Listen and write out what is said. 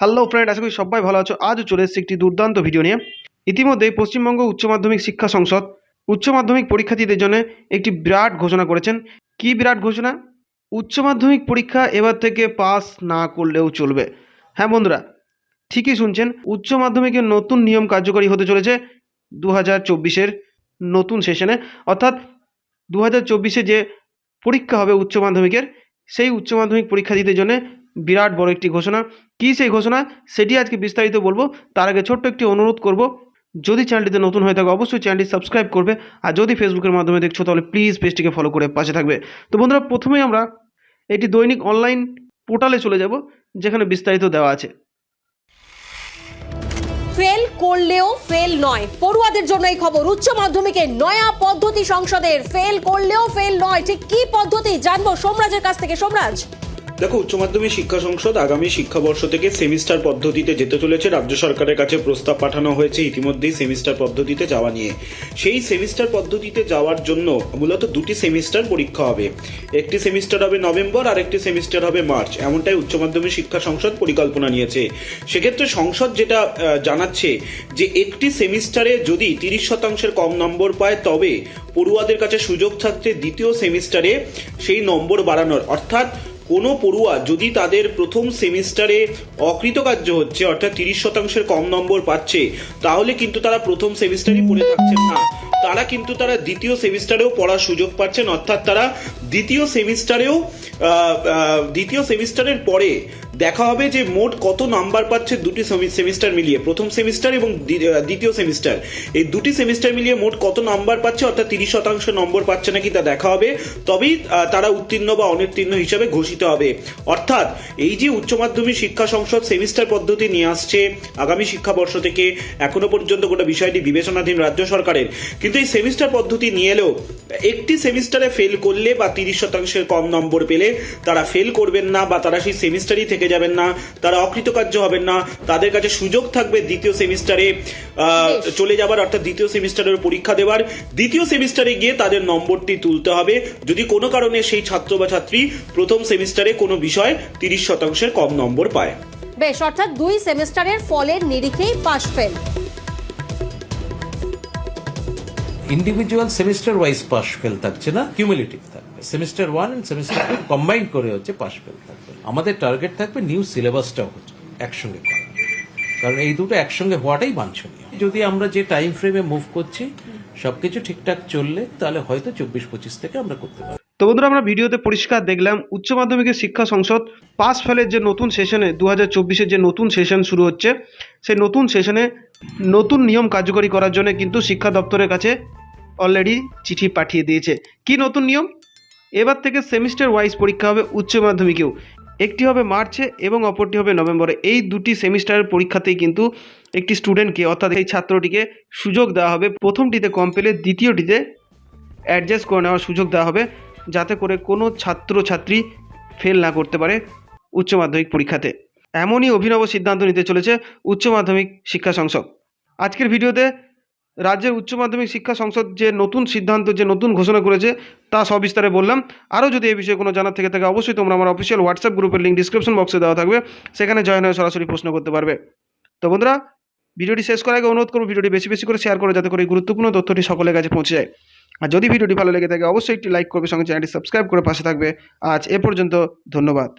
Hello friend আশা করি সবাই ভালো আছো। আজও চলে এসেছি একটি দুর্দান্ত ভিডিও নিয়ে। ইতিমধ্যেই পশ্চিমবঙ্গ উচ্চ মাধ্যমিক শিক্ষা সংসদ উচ্চ মাধ্যমিক পরীক্ষার্থীদের জন্য একটি বিরাট ঘোষণা করেছেন। কি বিরাট ঘোষণা? উচ্চ মাধ্যমিক পরীক্ষা এবার থেকে পাস না করলেও চলবে। হ্যাঁ বন্ধুরা, ঠিকই শুনছেন, উচ্চ মাধ্যমিকের নতুন নিয়ম কার্যকরী হতে চলেছে দু হাজার চব্বিশের নতুন সেশনে অর্থাৎ দু হাজার চব্বিশে যে পরীক্ষা হবে উচ্চ মাধ্যমিকের, সেই উচ্চ মাধ্যমিক পরীক্ষার্থীদের জন্য বিরাট বড় একটি ঘোষণা। কী সেই ঘোষণা? সেটি আজকে বিস্তারিত বলব। তার আগে ছোট্ট একটি অনুরোধ করব। যদি চ্যানেলটিতে নতুন হয়ে থাকে, অবশ্যই চ্যানেলটি সাবস্ক্রাইব করবে। আর যদি ফেসবুকের মাধ্যমে দেখছ, তাহলে প্লিজ পেজটিকে ফলো করে পাশে থাকবে। তো বন্ধুরা, প্রথমেই আমরা এটি দৈনিক অনলাইন পোর্টালে চলে যাব, যেখানে বিস্তারিত দেওয়া আছে। ফেল করলেও ফেল নয়। পড়ুয়াদের জন্য এই খবর। উচ্চ মাধ্যমিকে নয়া পদ্ধতি সংসদের। ফেল করলেও ফেল নয়। ঠিক কি পদ্ধতি? জানব। সোমরাজের কাছ থেকে। সোমরাজ। দেখো, উচ্চ মাধ্যমিক শিক্ষা সংসদ আগামী শিক্ষাবর্ষ থেকে সেমিস্টার পদ্ধতিতে যেতে চলেছে। রাজ্য সরকারের কাছে প্রস্তাব পাঠানো হয়েছে ইতিমধ্যেই সেমিস্টার পদ্ধতিতে যাওয়া নিয়ে। সেই সেমিস্টার পদ্ধতিতে যাওয়ার জন্য মূলত দুটি সেমিস্টার পরীক্ষা হবে। একটি সেমিস্টার হবে নভেম্বর আর একটি সেমিস্টার হবে মার্চ। এমনটাই উচ্চ মাধ্যমিক শিক্ষা সংসদ পরিকল্পনা নিয়েছে। সেক্ষেত্রে সংসদ যেটা জানাচ্ছে যে একটি সেমিস্টারে যদি তিরিশ শতাংশের কম নম্বর পায়, তবে পড়ুয়াদের কাছে সুযোগ থাকছে দ্বিতীয় সেমিস্টারে সেই নম্বর বাড়ানোর। অর্থাৎ কোনো পড়ুয়া যদি তাদের প্রথম সেমিস্টারে অকৃতকার্য হচ্ছে, অর্থাৎ তিরিশ শতাংশের কম নম্বর পাচ্ছে, তাহলে কিন্তু তারা প্রথম সেমিস্টারই পড়ে থাকছেন না। তারা কিন্তু তারা দ্বিতীয় সেমিস্টারেও পড়ার সুযোগ পাচ্ছেন, অর্থাৎ তারা দ্বিতীয় সেমিস্টারেও দ্বিতীয় সেমিস্টারের পরে দেখা হবে যে মোট কত নাম্বার পাচ্ছে দুটি সেমিস্টার মিলিয়ে, প্রথম সেমিস্টার এবং দ্বিতীয় সেমিস্টার। এই দুটি সেমিস্টার মিলিয়ে মোট কত নাম্বার পাচ্ছে, অর্থাৎ তিরিশ শতাংশ নম্বর পাচ্ছে নাকি তা দেখা হবে। তবেই তারা উত্তীর্ণ বা অনুত্তীর্ণ হিসাবে ঘোষিত হবে। অর্থাৎ, এই যে উচ্চ মাধ্যমিক শিক্ষা সংসদ সেমিস্টার পদ্ধতি নিয়ে আসছে আগামী শিক্ষাবর্ষ থেকে, এখনও পর্যন্ত গোটা বিষয়টি বিবেচনাধীন রাজ্য সরকারের। কিন্তু এই সেমিস্টার পদ্ধতি নিয়ে এলেও, একটি সেমিস্টারে ফেল করলে বা তিরিশ শতাংশের কম নম্বর পেলে, তারা ফেল করবেন না বা তারা সেই সেমিস্টারই থেকে যাবেন না তারা অকৃতকার্য হবেন না তাদের কাছে সুযোগ থাকবে দ্বিতীয় সেমিস্টারে চলে যাবার অর্থাৎ দ্বিতীয় সেমিস্টারের পরীক্ষা দেওয়ার দ্বিতীয় সেমিস্টারে গিয়ে তাদের নম্বরটি তুলতে হবে। যদি কোনো কারণে সেই ছাত্র বা ছাত্রী প্রথম সেমিস্টারে কোনো বিষয় তিরিশ শতাংশের কম নম্বর পায়। বেশ অর্থাৎ দুই সেমিস্টারের ফলের নিরিখেই pass fail. Individual semester wise pass fail থাকছে না কিউমুলেটিভ থাকবে। Semester one and semester two combine করে হচ্ছে পাস ফেল থাকবে। আমাদের টার্গেট থাকবে নিউ সিলেবাসটাও হচ্ছে, একসঙ্গে করা। কারণ এই দুটো একসঙ্গে হওয়াটাই বাঞ্ছনীয়। যদি আমরা যে টাইম ফ্রেমে মুভ করছি, সবকিছু ঠিকঠাক চললে, তাহলে হয়তো চব্বিশ পঁচিশ থেকে আমরা করতে পারব। তো বন্ধুরা, আমরা ভিডিওতে পরিষ্কার দেখলাম, উচ্চ মাধ্যমিকের শিক্ষা সংসদ পাস ফেলের যে নতুন সেশনে দু হাজার যে নতুন সেশন শুরু হচ্ছে, সেই নতুন সেশনে নতুন নিয়ম কার্যকরী করার জন্য কিন্তু শিক্ষা দপ্তরের কাছে অলরেডি চিঠি পাঠিয়ে দিয়েছে। কি নতুন নিয়ম? এবার থেকে সেমিস্টার ওয়াইজ পরীক্ষা হবে উচ্চ মাধ্যমিকেও। একটি হবে মার্চে এবং অপরটি হবে নভেম্বরে। এই দুটি সেমিস্টারের পরীক্ষাতেই কিন্তু একটি স্টুডেন্টকে অর্থাৎ এই ছাত্রটিকে সুযোগ দেওয়া হবে। প্রথমটিতে কম পেলে দ্বিতীয়টিতে অ্যাডজাস্ট করে নেওয়ার সুযোগ দেওয়া হবে, যাতে করে কোনো ছাত্রছাত্রী ফেল না করতে পারে উচ্চ মাধ্যমিক পরীক্ষাতে। এমনই অভিনব সিদ্ধান্ত নিতে চলেছে উচ্চ মাধ্যমিক শিক্ষা সংসদ। আজকের ভিডিওতে রাজ্যের উচ্চ মাধ্যমিক শিক্ষা সংসদ যে নতুন সিদ্ধান্ত, যে নতুন ঘোষণা করেছে, তা সবিস্তারে বললাম। আরও যদি এই বিষয়ে কোনো জানার থেকে থাকে, অবশ্যই তোমরা আমার অফিসিয়াল হোয়াটসঅ্যাপ গ্রুপের লিঙ্ক ডিসক্রিপশন বক্সে দেওয়া থাকবে। সেখানে জয়েন হয়ে সরাসরি প্রশ্ন করতে পারবে। তো বন্ধুরা, ভিডিওটি শেষ করার আগে অনুরোধ করব ভিডিওটি বেশি বেশি করে শেয়ার করে, যাতে করে এই গুরুত্বপূর্ণ তথ্যটি সকলের কাছে পৌঁছে যায়। আর যদি ভিডিওটি ভালো লেগে থাকে, অবশ্যই একটি লাইক করবে, সঙ্গে চ্যানেলটি সাবস্ক্রাইব করে পাশে থাকবে। আজ এ পর্যন্ত ধন্যবাদ।